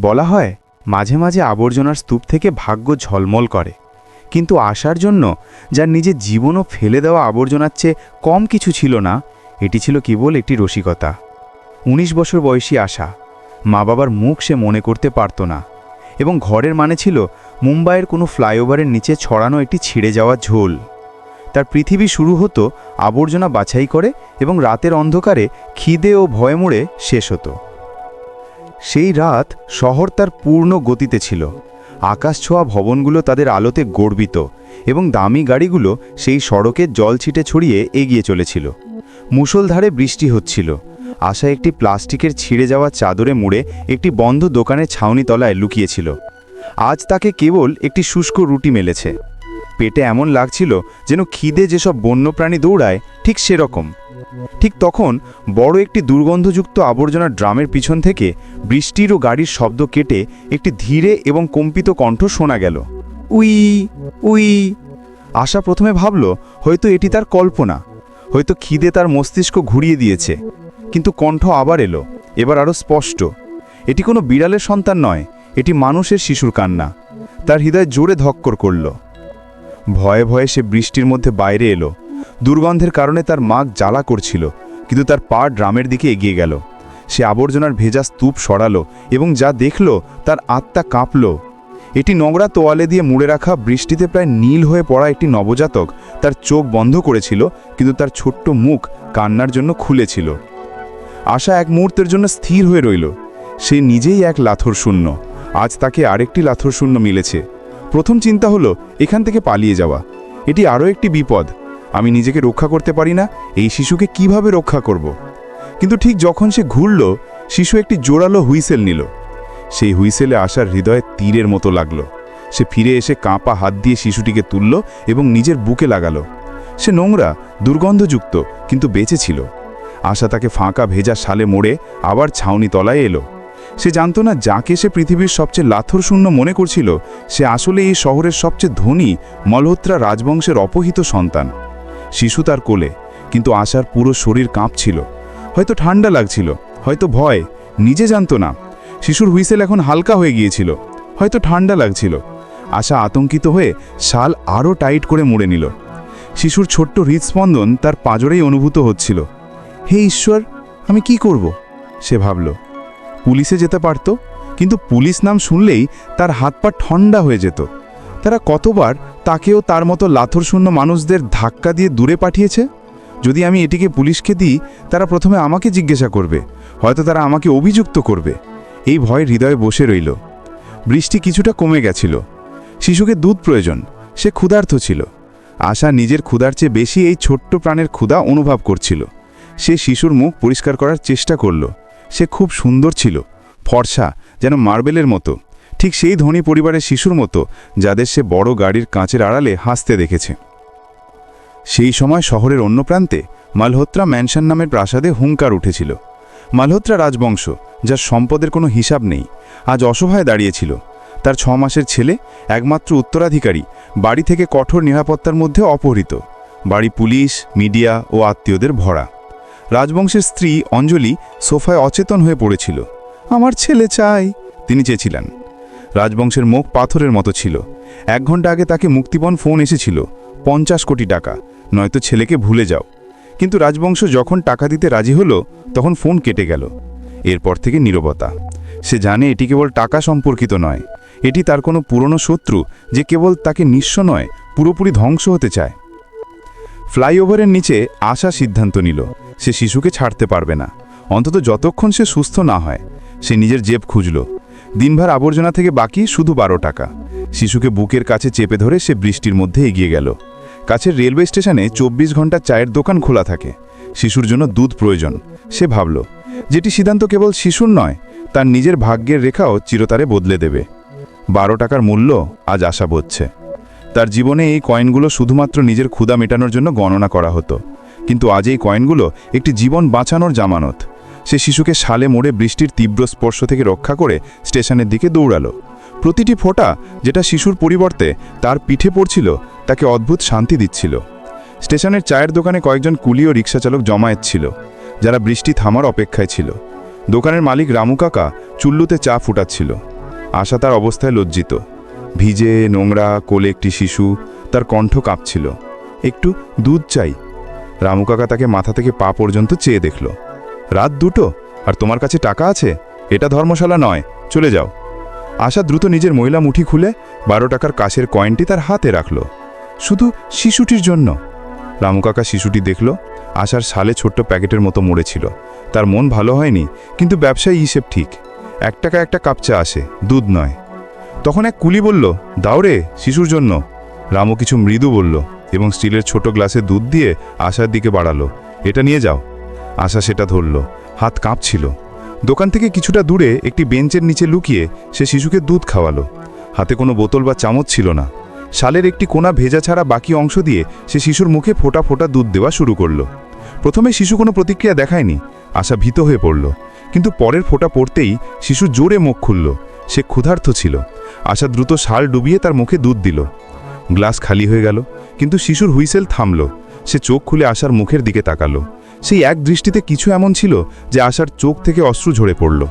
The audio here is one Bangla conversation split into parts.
বলা হয়, মাঝে মাঝে আবর্জনার স্তূপ থেকে ভাগ্য ঝলমল করে। কিন্তু আসার জন্য যার নিজের জীবনও ফেলে দেওয়া আবর্জনার চেয়ে কম কিছু ছিল না, এটি ছিল কেবল একটি রসিকতা। ১৯ বছর বয়সী আশা। মা বাবার মুখ সে মনে করতে পারত না। এবং ঘরের মানে ছিল মুম্বাইয়ের কোনো ফ্লাইওভারের নিচে ছড়ানো একটি ছিঁড়ে যাওয়া ঝোল। তার পৃথিবী শুরু হতো, আবর্জনা বাছাই করে এবং রাতের অন্ধকারে খিদে ও ভয় মুড়ে শেষ হতো। সেই রাত শহর তার পূর্ণ গতিতে ছিল। আকাশ ছোঁয়া ভবনগুলো তাদের আলোতে গর্বিত এবং দামি গাড়িগুলো সেই সড়কে জল ছিটে ছড়িয়ে এগিয়ে চলেছিল। মুষলধারে বৃষ্টি হচ্ছিল। আশা একটি প্লাস্টিকের ছিঁড়ে যাওয়া চাদরে মুড়ে একটি বন্ধ দোকানের ছাউনি তলায় লুকিয়েছিল। আজ তাকে কেবল একটি শুষ্ক রুটি মেলেছে। পেটে এমন লাগছিল যেন খিদে যেসব বন্যপ্রাণী দৌড়ায় ঠিক সেরকম। ঠিক তখন বড় একটি দুর্গন্ধযুক্ত আবর্জনার ড্রামের পিছন থেকে বৃষ্টির ও গাড়ির শব্দ কেটে একটি ধীরে এবং কম্পিত কণ্ঠ শোনা গেল। We we. আশা প্রথমে ভাবল, হয়তো এটি তার কল্পনা, হয়তো খিদে তার মস্তিষ্ক ঘুরিয়ে দিয়েছে। কিন্তু কণ্ঠ আবার এলো, এবার আরও স্পষ্ট। এটি কোনো বিড়ালের সন্তান নয়, এটি মানুষের শিশুর কান্না। তার হৃদয় জোরে ধক্কর করল। ভয়ে ভয়ে সে বৃষ্টির মধ্যে বাইরে এলো। দুর্গন্ধের কারণে তার মাগ জ্বালা করছিল, কিন্তু তার পা ড্রামের দিকে এগিয়ে গেল। সে আবর্জনার ভেজা স্তূপ সরালো এবং যা দেখল তার আত্মা কাঁপল। এটি নোংরা তোয়ালে দিয়ে মুড়ে রাখা বৃষ্টিতে প্রায় নীল হয়ে পড়া একটি নবজাতক তার চোখ বন্ধ করেছিল, কিন্তু তার ছোট্ট মুখ কান্নার জন্য খুলেছিল। আশা এক মুহূর্তের জন্য স্থির হয়ে রইল। সে নিজেই এক লাথর শূন্য আজ তাকে আরেকটি লাথর শূন্য মিলেছে। প্রথম চিন্তা হলো, এখান থেকে পালিয়ে যাওয়া। এটি আরও একটি বিপদ। আমি নিজেকে রক্ষা করতে পারি না, এই শিশুকে কীভাবে রক্ষা করব। কিন্তু ঠিক যখন সে ঘুরল, শিশু একটি জোরালো হুইসেল নিল। সেই হুইসেলে আসার হৃদয়ে তীরের মতো লাগল। সে ফিরে এসে কাঁপা হাত দিয়ে শিশুটিকে তুলল এবং নিজের বুকে লাগালো। সে নোংরা, দুর্গন্ধযুক্ত, কিন্তু বেঁচে ছিল। আশা তাকে ফাঁকা ভেজা শালে মোড়ে আবার ছাউনি তলায় এলো। সে জানত না যাকে সে পৃথিবীর সবচেয়ে লাথর শূন্য মনে করছিল, সে আসলে এই শহরের সবচেয়ে ধনী মলহোত্রা রাজবংশের অপহিত সন্তান। শিশু তার কোলে, কিন্তু আশার পুরো শরীর কাঁপছিল। হয়তো ঠান্ডা লাগছিল, হয়তো ভয়, নিজে জানত না। শিশুর হুইসেল এখন হালকা হয়ে গিয়েছিল, হয়তো ঠান্ডা লাগছিল। আশা আতঙ্কিত হয়ে শাল আরও টাইট করে মুড়ে নিল। শিশুর ছোট্ট হৃদস্পন্দন তার পাঁজরেই অনুভূত হচ্ছিল। হে ঈশ্বর, আমি কি করব? সে ভাবল। পুলিশে যেতে পারত, কিন্তু পুলিশ নাম শুনলেই তার হাত পা ঠান্ডা হয়ে যেত। তারা কতবার তাকেও তার মতো লাথরশূন্য মানুষদের ধাক্কা দিয়ে দূরে পাঠিয়েছে? যদি আমি এটিকে পুলিশকে দিই, তারা প্রথমে আমাকে জিজ্ঞাসা করবে, হয়তো তারা আমাকে অভিযুক্ত করবে। এই ভয় হৃদয়ে বসে রইল। বৃষ্টি কিছুটা কমে গেছিল। শিশুকে দুধ প্রয়োজন, সে ক্ষুধার্থ ছিল। আশা নিজের ক্ষুধার চেয়ে বেশি এই ছোট্ট প্রাণের ক্ষুধা অনুভব করছিল। সে শিশুর মুখ পরিষ্কার করার চেষ্টা করল। সে খুব সুন্দর ছিল, ফর্সা, যেন মার্বেলের মতো। ঠিক সেই ধনী পরিবারের শিশুর মতো যাদের সে বড় গাড়ির কাঁচের আড়ালে হাসতে দেখেছে। সেই সময় শহরের অন্য প্রান্তে মালহোত্রা ম্যানশন নামের প্রাসাদে হুঙ্কার উঠেছিল। মালহোত্রা রাজবংশ, যার সম্পদের কোনো হিসাব নেই, আজ অসহায় দাঁড়িয়েছিল। তার ছ মাসের ছেলে, একমাত্র উত্তরাধিকারী, বাড়ি থেকে কঠোর নিরাপত্তার মধ্যে অপহৃত। বাড়ি পুলিশ, মিডিয়া ও আত্মীয়দের ভরা। রাজবংশের স্ত্রী অঞ্জলি সোফায় অচেতন হয়ে পড়েছিল। আমার ছেলে চাই তিনি চেয়েছিলেন রাজবংশের মুখ পাথরের মতো ছিল। এক ঘণ্টা আগে তাকে মুক্তিপণ ফোন এসেছিল, পঞ্চাশ কোটি টাকা, নয়তো ছেলেকে ভুলে যাও। কিন্তু রাজবংশ যখন টাকা দিতে রাজি হলো, তখন ফোন কেটে গেল। এরপর থেকে নীরবতা। সে জানে এটি কেবল টাকা সম্পর্কিত নয়। এটি তার কোনো পুরনো শত্রু যে কেবল তাকে নিঃস্ব নয়, পুরোপুরি ধ্বংস হতে চায়। ফ্লাইওভারের নিচে আশা সিদ্ধান্ত নিল, সে শিশুকে ছাড়তে পারবে না। অন্তত যতক্ষণ সে সুস্থ না হয়, সে নিজের জেব খুঁজল। দিনভর আবর্জনা থেকে বাকি শুধু বারো টাকা। শিশুকে বুকের কাছে চেপে ধরে সে বৃষ্টির মধ্যে এগিয়ে গেল। কাছের রেলওয়ে স্টেশনে চব্বিশ ঘণ্টা চায়ের দোকান খোলা থাকে। শিশুর জন্য দুধ প্রয়োজন, সে ভাবল। যেটি সিদ্ধান্ত কেবল শিশুর নয়, তার নিজের ভাগ্যের রেখাও চিরতারে বদলে দেবে। বারো টাকার মূল্য আজ আশা বোঝছে তার জীবনে এই কয়েনগুলো শুধুমাত্র নিজের ক্ষুদা মেটানোর জন্য গণনা করা হতো। কিন্তু আজ এই কয়েনগুলো একটি জীবন বাঁচানোর জামানত। সে শিশুকে শালে মোড়ে বৃষ্টির তীব্র স্পর্শ থেকে রক্ষা করে স্টেশনের দিকে দৌড়ালো। প্রতিটি ফোঁটা যেটা শিশুর পরিবর্তে তার পিঠে পড়ছিল, তাকে অদ্ভুত শান্তি দিচ্ছিল। স্টেশনের চায়ের দোকানে কয়েকজন কুলি ও রিক্সাচালক জমায়েত ছিল, যারা বৃষ্টি থামার অপেক্ষায় ছিল। দোকানের মালিক রামু কাকা চুল্লুতে চা ফুটাচ্ছিল। আশা তার অবস্থায় লজ্জিত। ভিজে, নোংরা, কোলে একটি শিশু, তার কণ্ঠ কাঁপছিল। একটু দুধ চাই। রামু কাকা তাকে মাথা থেকে পা পর্যন্ত চেয়ে দেখল। রাত দুটো? আর তোমার কাছে টাকা আছে? এটা ধর্মশালা নয়। চলে যাও। আশা দ্রুত নিজের মহিলা মুঠি খুলে বারো টাকার কাশের কয়েনটি তার হাতে রাখল। শুধু শিশুটির জন্য। রামু কাকা শিশুটি দেখল, আশার সালে ছোট্ট প্যাকেটের মতো মরেছিল। তার মন ভালো হয়নি, কিন্তু ব্যবসায়ী হিসেব ঠিক। এক টাকা একটা কাপ চা আসে, দুধ নয়। তখন এক কুলি বলল, দাও রে, শিশুর জন্য। রামু কিছু মৃদু বলল এবং স্টিলের ছোট গ্লাসে দুধ দিয়ে আশার দিকে বাড়ালো। এটা নিয়ে যাও। আশা সেটা ধরল। হাত কাঁপছিল। দোকান থেকে কিছুটা দূরে একটি বেঞ্চের নিচে লুকিয়ে সে শিশুকে দুধ খাওয়ালো। হাতে কোনো বোতল বা চামচ ছিল না। শালের একটি কোনা ভেজা ছাড়া বাকি অংশ দিয়ে সে শিশুর মুখে ফোঁটা ফোঁটা দুধ দেওয়া শুরু করল। প্রথমে শিশু কোনো প্রতিক্রিয়া দেখায়নি। আশা ভীত হয়ে পড়ল। কিন্তু পরের ফোঁটা পড়তেই শিশু জোরে মুখ খুলল। সে ক্ষুধার্থ ছিল। আশা দ্রুত শাল ডুবিয়ে তার মুখে দুধ দিল। গ্লাস খালি হয়ে গেল। কিন্তু শিশুর হুইসেল থামল। সে চোখ খুলে আশার মুখের দিকে তাকালো। সেই এক দৃষ্টিতে কিছু এমন ছিল যে আশার চোখ থেকে অশ্রু ঝরে পড়ল।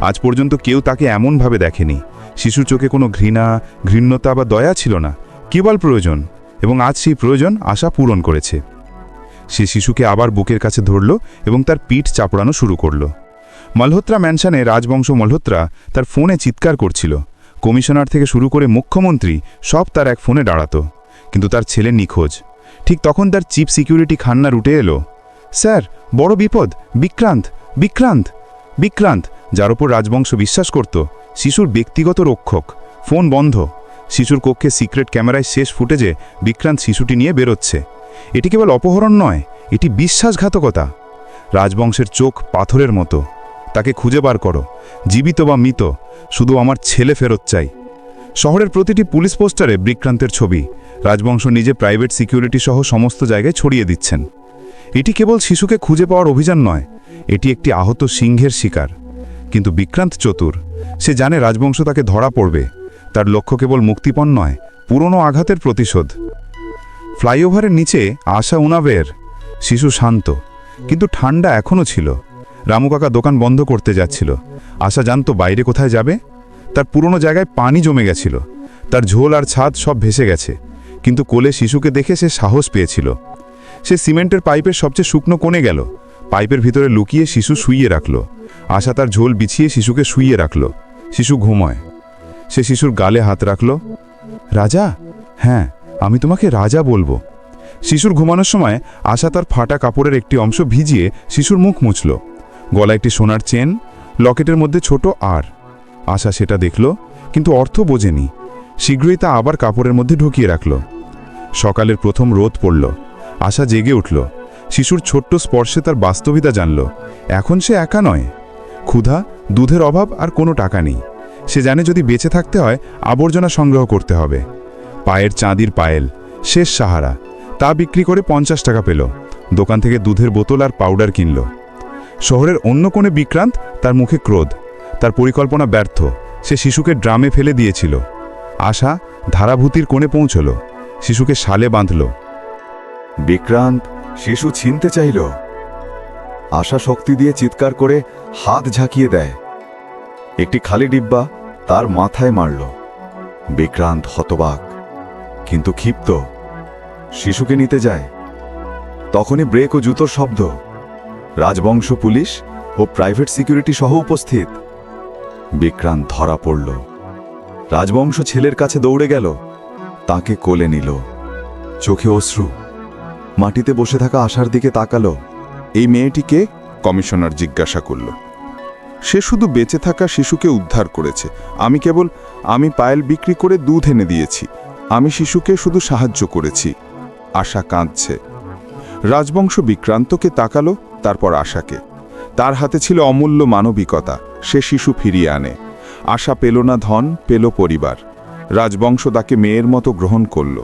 আজ পর্যন্ত কেউ তাকে এমনভাবে দেখেনি। শিশুর চোখে কোনো ঘৃণা, ঘৃণ্যতা বা দয়া ছিল না, কেবল প্রয়োজন, এবং আজ সেই প্রয়োজন আশা পূরণ করেছে। সে শিশুকে আবার বুকের কাছে ধরল এবং তার পিঠ চাপড়ানো শুরু করল। মালহোত্রা ম্যানশনে রাজবংশ মালহোত্রা তার ফোনে চিৎকার করছিল। কমিশনার থেকে শুরু করে মুখ্যমন্ত্রী সব তার এক ফোনে দাঁড়াত, কিন্তু তার ছেলে নিখোঁজ। ঠিক তখন তার চিফ সিকিউরিটি খান্না রুটে এলো। স্যার, বড় বিপদ, বিক্রান্ত বিক্রান্ত বিক্রান্ত, যার ওপর রাজবংশ বিশ্বাস করত, শিশুর ব্যক্তিগত রক্ষক, ফোন বন্ধ, শিশুর কক্ষে সিক্রেট ক্যামেরায় শেষ ফুটেজে বিক্রান্ত শিশুটি নিয়ে বেরোচ্ছে। এটি কেবল অপহরণ নয়, এটি বিশ্বাসঘাতকতা। রাজবংশের চোখ পাথরের মতো, তাকে খুঁজে বার করো, জীবিত বা মৃত, শুধু আমার ছেলে ফেরত চাই। শহরের প্রতিটি পুলিশ পোস্টারে বিক্রান্তের ছবি, রাজবংশ নিজে প্রাইভেট সিকিউরিটি সহ সমস্ত জায়গায় ছড়িয়ে দিচ্ছেন। এটি কেবল শিশুকে খুঁজে পাওয়ার অভিযান নয়, এটি একটি আহত সিংহের শিকার। কিন্তু বিক্রান্ত চতুর, সে জানে রাজবংশ তাকে ধরা পড়বে, তার লক্ষ্য কেবল মুক্তিপণ নয়, পুরনো আঘাতের প্রতিশোধ। ফ্লাইওভারের নিচে আশা উনাবের, শিশু শান্ত, কিন্তু ঠান্ডা এখনও ছিল। রামু কাকা দোকান বন্ধ করতে যাচ্ছিল। আশা জানতো বাইরে কোথায় যাবে? তার পুরনো জায়গায় পানি জমে গেছিল। তার ঝোল আর ছাদ সব ভেসে গেছে। কিন্তু কোলে শিশুকে দেখে সে সাহস পেয়েছিল। সে সিমেন্টের পাইপের সবচেয়ে শুকনো কোণে গেল। পাইপের ভিতরে লুকিয়ে শিশু শুইয়ে রাখল। আশা তার ঝোল বিছিয়ে শিশুকে শুইয়ে রাখল। শিশু ঘুমোয়। সে শিশুর গালে হাত রাখল। রাজা? হ্যাঁ আমি তোমাকে রাজা বলব। শিশুর ঘুমানোর সময় আশা তার ফাটা কাপড়ের একটি অংশ ভিজিয়ে শিশুর মুখ মুছল। গলা একটি সোনার চেন, লকেটের মধ্যে ছোট আর। আশা সেটা দেখল, কিন্তু অর্থ বোঝেনি। শীঘ্রই তা আবার কাপড়ের মধ্যে ঢুকিয়ে রাখল। সকালের প্রথম রোদ পড়ল। আশা জেগে উঠল। শিশুর ছোট্ট স্পর্শে তার বাস্তবিতা জানল। এখন সে একা নয়। ক্ষুধা, দুধের অভাব আর কোনো টাকা নেই। সে জানে যদি বেঁচে থাকতে হয়, আবর্জনা সংগ্রহ করতে হবে। পায়ের চাঁদির পায়েল, শেষ সাহারা। তা বিক্রি করে পঞ্চাশ টাকা পেল। দোকান থেকে দুধের বোতল আর পাউডার কিনল। শহরের অন্য কোণে বিক্রান্ত, তার মুখে ক্রোধ। তার পরিকল্পনা ব্যর্থ। সে শিশুকে ড্রামে ফেলে দিয়েছিল। আশা ধারাভূতির কোণে পৌঁছল। শিশুকে শালে বাঁধল। বিক্রান্ত শিশু ছিনতে চাইল। আশা শক্তি দিয়ে চিৎকার করে হাত ঝাঁকিয়ে দেয়। একটি খালি ডিব্বা তার মাথায় মারল। বিক্রান্ত হতবাক, কিন্তু ক্ষিপ্ত। শিশুকে নিতে যায়। তখনই ব্রেক ও জুতোর শব্দ। রাজবংশ পুলিশ ও প্রাইভেট সিকিউরিটি সহ উপস্থিত। বিক্রান্ত ধরা পড়ল। রাজবংশ ছেলের কাছে দৌড়ে গেল। তাকে কোলে নিল। চোখে অশ্রু। মাটিতে বসে থাকা আশার দিকে তাকালো। এই মেয়েটিকে কমিশনার জিজ্ঞাসা করল, সে শুধু বেঁচে থাকা শিশুকে উদ্ধার করেছে। আমি কেবল, আমি পায়েল বিক্রি করে দুধ এনে দিয়েছি। আমি শিশুকে শুধু সাহায্য করেছি। আশা কাঁদছে। রাজবংশ বিক্রান্তকে তাকালো, তারপর আশাকে। তার হাতে ছিল অমূল্য মানবিকতা। সে শিশু ফিরিয়ে আনে। আশা পেল না ধন, পেল পরিবার। রাজবংশ তাকে মেয়ের মতো গ্রহণ করল।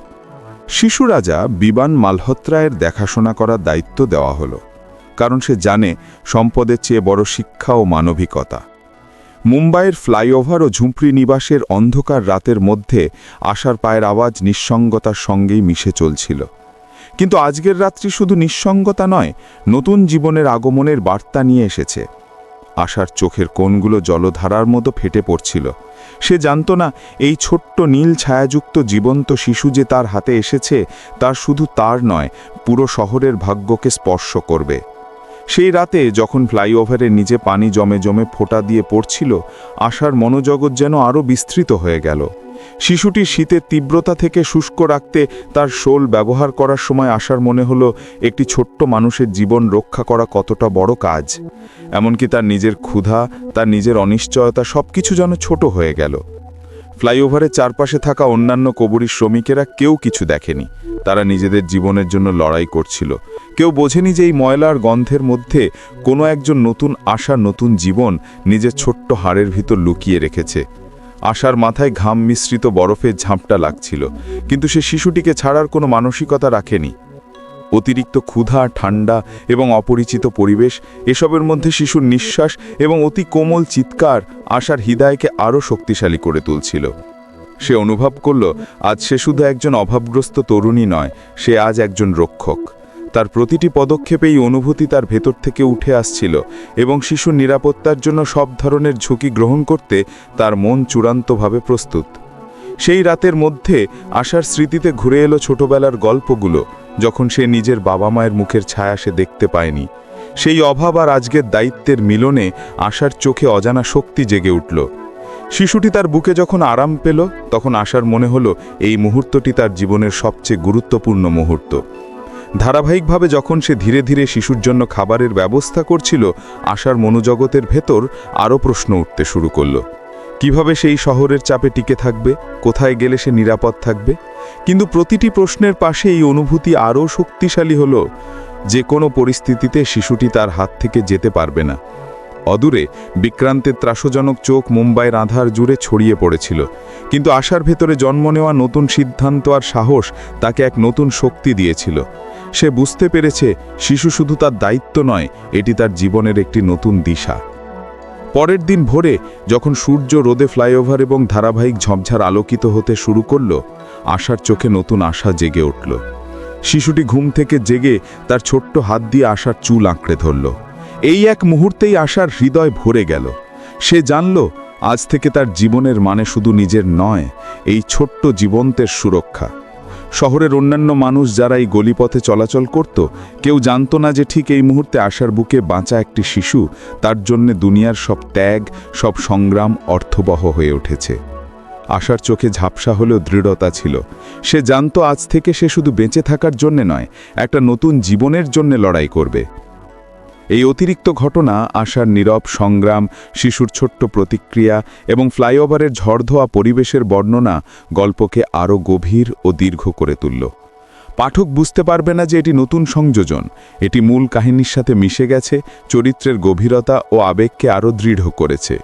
শিশু রাজা বিবান মালহোত্রায়ের দেখাশোনা করার দায়িত্ব দেওয়া হলো, কারণ সে জানে সম্পদের চেয়ে বড় শিক্ষা ও মানবিকতা। মুম্বাইয়ের ফ্লাইওভার ও ঝুঁপড়ি নিবাসের অন্ধকার রাতের মধ্যে আশার পায়ের আওয়াজ নিঃসঙ্গতার সঙ্গেই মিশে চলছিল। কিন্তু আজকের রাত্রি শুধু নিঃসঙ্গতা নয়, নতুন জীবনের আগমনের বার্তা নিয়ে এসেছে। আশার চোখের কোণগুলো জলধারার মতো ফেটে পড়ছিল। সে জানত না, এই ছোট্ট নীল ছায়াযুক্ত জীবন্ত শিশু যে তার হাতে এসেছে, তার শুধু তার নয়, পুরো শহরের ভাগ্যকে স্পর্শ করবে। সেই রাতে যখন ফ্লাইওভারে নিজে পানি জমে জমে ফোটা দিয়ে পড়ছিল, আশার মনোজগৎ যেন আরও বিস্তৃত হয়ে গেল। শিশুটি শীতের তীব্রতা থেকে শুষ্ক রাখতে তার শোল ব্যবহার করার সময় আসার মনে হলো একটি ছোট্ট মানুষের জীবন রক্ষা করা কতটা বড় কাজ। এমনকি তার নিজের ক্ষুধা, তার নিজের অনিশ্চয়তা সবকিছু যেন ছোট হয়ে গেল। ফ্লাইওভারের চারপাশে থাকা অন্যান্য কবরী শ্রমিকেরা কেউ কিছু দেখেনি। তারা নিজেদের জীবনের জন্য লড়াই করছিল। কেউ বোঝেনি যে এই ময়লার গন্ধের মধ্যে কোনো একজন নতুন আশা, নতুন জীবন নিজের ছোট্ট হাড়ের ভিতর লুকিয়ে রেখেছে। আশার মাথায় ঘাম মিশ্রিত বরফের ঝাঁপটা লাগছিল, কিন্তু সে শিশুটিকে ছাড়ার কোনো মানসিকতা রাখেনি। অতিরিক্ত ক্ষুধা ঠান্ডা এবং অপরিচিত পরিবেশ, এসবের মধ্যে শিশুর নিঃশ্বাস এবং অতি কোমল চিৎকার আশার হৃদয়কে আরও শক্তিশালী করে তুলছিল। সে অনুভব করল, আজ সে শুধু একজন অভাবগ্রস্ত তরুণী নয়, সে আজ একজন রক্ষক। তার প্রতিটি পদক্ষেপে এই অনুভূতি তার ভেতর থেকে উঠে আসছিল এবং শিশুর নিরাপত্তার জন্য সব ধরনের ঝুঁকি গ্রহণ করতে তার মন চূড়ান্তভাবে প্রস্তুত। সেই রাতের মধ্যে আশার স্মৃতিতে ঘুরে এলো ছোটবেলার গল্পগুলো, যখন সে নিজের বাবা মায়ের মুখের ছায়া সে দেখতে পায়নি। সেই অভাব আর আজকের দায়িত্বের মিলনে আশার চোখে অজানা শক্তি জেগে উঠল। শিশুটি তার বুকে যখন আরাম পেল, তখন আশার মনে হলো, এই মুহূর্তটি তার জীবনের সবচেয়ে গুরুত্বপূর্ণ মুহূর্ত। ধারাবাহিকভাবে যখন সে ধীরে ধীরে শিশুর জন্য খাবারের ব্যবস্থা করছিল, আশার মনোজগতের ভেতর আরও প্রশ্ন উঠতে শুরু করল। কীভাবে সেই শহরের চাপে টিকে থাকবে? কোথায় গেলে সে নিরাপদ থাকবে? কিন্তু প্রতিটি প্রশ্নের পাশে এই অনুভূতি আরও শক্তিশালী হল। যে কোনো পরিস্থিতিতে শিশুটি তার হাত থেকে যেতে পারবে না। অদূরে বিক্রান্তের ত্রাসজনক চোখ মুম্বাইয়ের আধার জুড়ে ছড়িয়ে পড়েছিল। কিন্তু আশার ভেতরে জন্ম নেওয়া নতুন সিদ্ধান্ত আর সাহস তাকে এক নতুন শক্তি দিয়েছিল। সে বুঝতে পেরেছে শিশু শুধু তার দায়িত্ব নয়, এটি তার জীবনের একটি নতুন দিশা। পরের দিন ভোরে, যখন সূর্য রোদে ফ্লাইওভার এবং ধারাবাহিক ঝপঝার আলোকিত হতে শুরু করল, আশার চোখে নতুন আশা জেগে উঠল। শিশুটি ঘুম থেকে জেগে তার ছোট্ট হাত দিয়ে আশার চুল আঁকড়ে ধরল। এই এক মুহূর্তেই আশার হৃদয় ভরে গেল। সে জানল, আজ থেকে তার জীবনের মানে শুধু নিজের নয়, এই ছোট্ট জীবন্তের সুরক্ষা। শহরের অন্যান্য মানুষ যারা এই গলিপথে চলাচল করত, কেউ জানত না যে ঠিক এই মুহূর্তে আশার বুকে বাঁচা একটি শিশু, তার জন্য দুনিয়ার সব ত্যাগ, সব সংগ্রাম অর্থবহ হয়ে উঠেছে। আশার চোখে ঝাপসা হলেও দৃঢ়তা ছিল। সে জানত আজ থেকে সে শুধু বেঁচে থাকার জন্যে নয়, একটা নতুন জীবনের জন্যে লড়াই করবে। এই অতিরিক্ত ঘটনা, আশার নীরব সংগ্রাম, শিশুর ছোট্ট প্রতিক্রিয়া এবং ফ্লাইওভারের ঝড়ধোয়া পরিবেশের বর্ণনা গল্পকে আরও গভীর ও দীর্ঘ করে তুলল। পাঠক বুঝতে পারবে না যে এটি নতুন সংযোজন। এটি মূল কাহিনীর সাথে মিশে গেছে, চরিত্রের গভীরতা ও আবেগকে আরও দৃঢ় করেছে।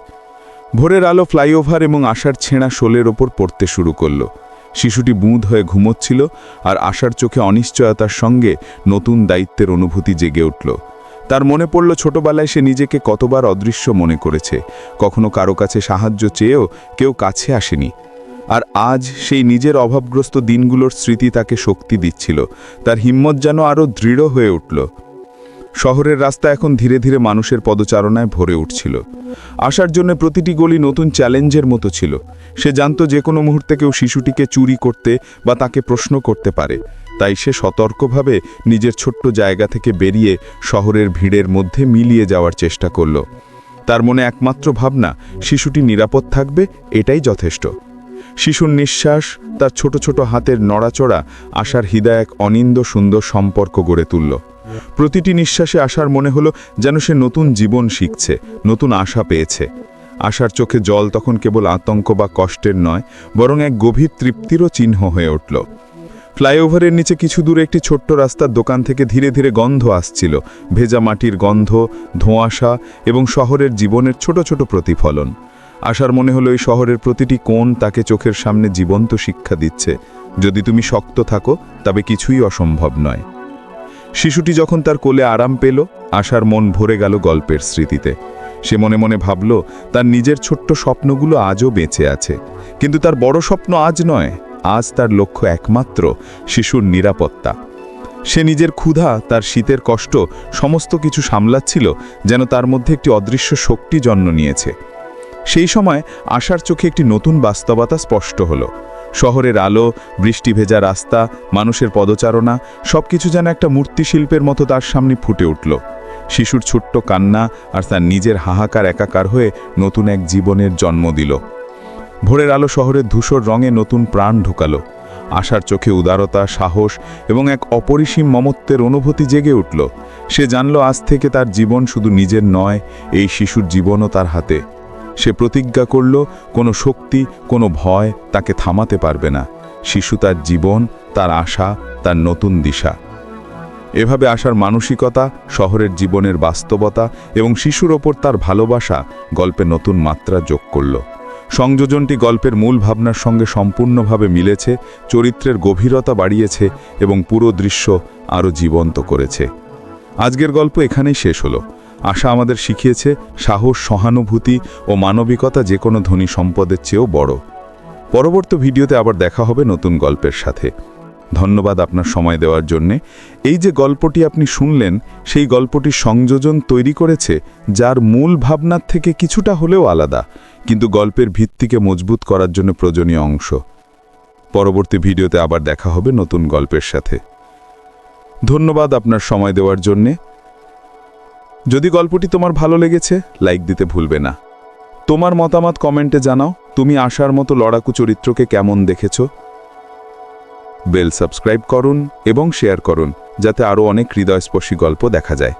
ভোরের আলো ফ্লাইওভার এবং আশার ছেঁড়া শোলের ওপর পড়তে শুরু করল। শিশুটি বুঁদ হয়ে ঘুমোচ্ছিল আর আশার চোখে অনিশ্চয়তার সঙ্গে নতুন দায়িত্বের অনুভূতি জেগে উঠল। তার মনে পড়ল ছোটবেলায় সে নিজেকে কতবার অদৃশ্য মনে করেছে। কখনো কারও কাছে সাহায্য চেয়েও কেউ কাছে আসেনি। আর আজ সেই নিজের অভাবগ্রস্ত দিনগুলোর স্মৃতি তাকে শক্তি দিচ্ছিল। তার হিম্মত যেন আরও দৃঢ় হয়ে উঠল। শহরের রাস্তা এখন ধীরে ধীরে মানুষের পদচারণায় ভরে উঠছিল। আসার জন্য প্রতিটি গলি নতুন চ্যালেঞ্জের মতো ছিল। সে জানতো যে কোনো মুহূর্তে কেউ শিশুটিকে চুরি করতে বা তাকে প্রশ্ন করতে পারে। তাই সে সতর্কভাবে নিজের ছোট্ট জায়গা থেকে বেরিয়ে শহরের ভিড়ের মধ্যে মিলিয়ে যাওয়ার চেষ্টা করল। তার মনে একমাত্র ভাবনা, শিশুটি নিরাপদ থাকবে, এটাই যথেষ্ট। শিশুর নিঃশ্বাস, তার ছোট ছোট হাতের নড়াচড়া, আশার হৃদয় এক অনিন্দ সুন্দর সম্পর্ক গড়ে তুলল। প্রতিটি নিঃশ্বাসে আশার মনে হলো যেন সে নতুন জীবন শিখছে, নতুন আশা পেয়েছে। আশার চোখে জল তখন কেবল আতঙ্ক বা কষ্টের নয়, বরং এক গভীর তৃপ্তিরও চিহ্ন হয়ে উঠল। ফ্লাইওভারের নিচে কিছু দূরে একটি ছোট্ট রাস্তার দোকান থেকে ধীরে ধীরে গন্ধ আসছিল, ভেজা মাটির গন্ধ, ধোঁয়াশা এবং শহরের জীবনের ছোট ছোট প্রতিফলন। আশার মনে হলো এই শহরের প্রতিটি কোণ তাকে চোখের সামনে জীবন্ত শিক্ষা দিচ্ছে। যদি তুমি শক্ত থাকো, তবে কিছুই অসম্ভব নয়। শিশুটি যখন তার কোলে আরাম পেল, আশার মন ভরে গেল গল্পের স্মৃতিতে। সে মনে মনে ভাবল, তার নিজের ছোট্ট স্বপ্নগুলো আজও বেঁচে আছে। কিন্তু তার বড় স্বপ্ন আজ নয়। আজ তার লক্ষ্য একমাত্র শিশুর নিরাপত্তা। সে নিজের ক্ষুধা, তার শীতের কষ্ট, সমস্ত কিছু সামলাচ্ছিল যেন তার মধ্যে একটি অদৃশ্য শক্তি জন্ম নিয়েছে। সেই সময় আশার চোখে একটি নতুন বাস্তবতা স্পষ্ট হলো। শহরের আলো, বৃষ্টি ভেজা রাস্তা, মানুষের পদচারণা, সবকিছু যেন একটা মূর্তিশিল্পের মতো তার সামনে ফুটে উঠল। শিশুর ছোট্ট কান্না আর তার নিজের হাহাকার একাকার হয়ে নতুন এক জীবনের জন্ম দিল। ভোরের আলো শহরের ধূসর রঙে নতুন প্রাণ ঢোকালো। আশার চোখে উদারতা, সাহস এবং এক অপরিসীম মমত্বের অনুভূতি জেগে উঠল। সে জানল আজ থেকে তার জীবন শুধু নিজের নয়, এই শিশুর জীবনও তার হাতে। সে প্রতিজ্ঞা করল, কোনো শক্তি, কোনো ভয় তাকে থামাতে পারবে না। শিশু তার জীবন, তার আশা, তার নতুন দিশা। এভাবে আসার মানসিকতা, শহরের জীবনের বাস্তবতা এবং শিশুর ওপর তার ভালোবাসা গল্পে নতুন মাত্রা যোগ করল। সংযোজনটি গল্পের মূল ভাবনার সঙ্গে সম্পূর্ণভাবে মিলেছে, চরিত্রের গভীরতা বাড়িয়েছে এবং পুরো দৃশ্য আরও জীবন্ত করেছে। আজকের গল্প এখানেই শেষ হলো। আশা আমাদের শিখিয়েছে, সাহস, সহানুভূতি ও মানবিকতা যে কোনো ধনী সম্পদের চেয়েও বড়। পরবর্তী ভিডিওতে আবার দেখা হবে নতুন গল্পের সাথে। ধন্যবাদ আপনার সময় দেওয়ার জন্যে। এই যে গল্পটি আপনি শুনলেন, সেই গল্পটি সংযোজন তৈরি করেছে, যার মূল ভাবনার থেকে কিছুটা হলেও আলাদা, কিন্তু গল্পের ভিত্তিকে মজবুত করার জন্য প্রয়োজনীয় অংশ। পরবর্তী ভিডিওতে আবার দেখা হবে নতুন গল্পের সাথে। ধন্যবাদ আপনার সময় দেওয়ার জন্যে। যদি গল্পটি তোমার ভালো লেগেছে, লাইক দিতে ভুলবে না। তোমার মতামত কমেন্টে জানাও, তুমি আসার মতো লড়াকু চরিত্রকে কেমন দেখেছ? বেল সাবস্ক্রাইব করুন এবং শেয়ার করুন যাতে আরও অনেক হৃদয়স্পর্শী গল্প দেখা যায়।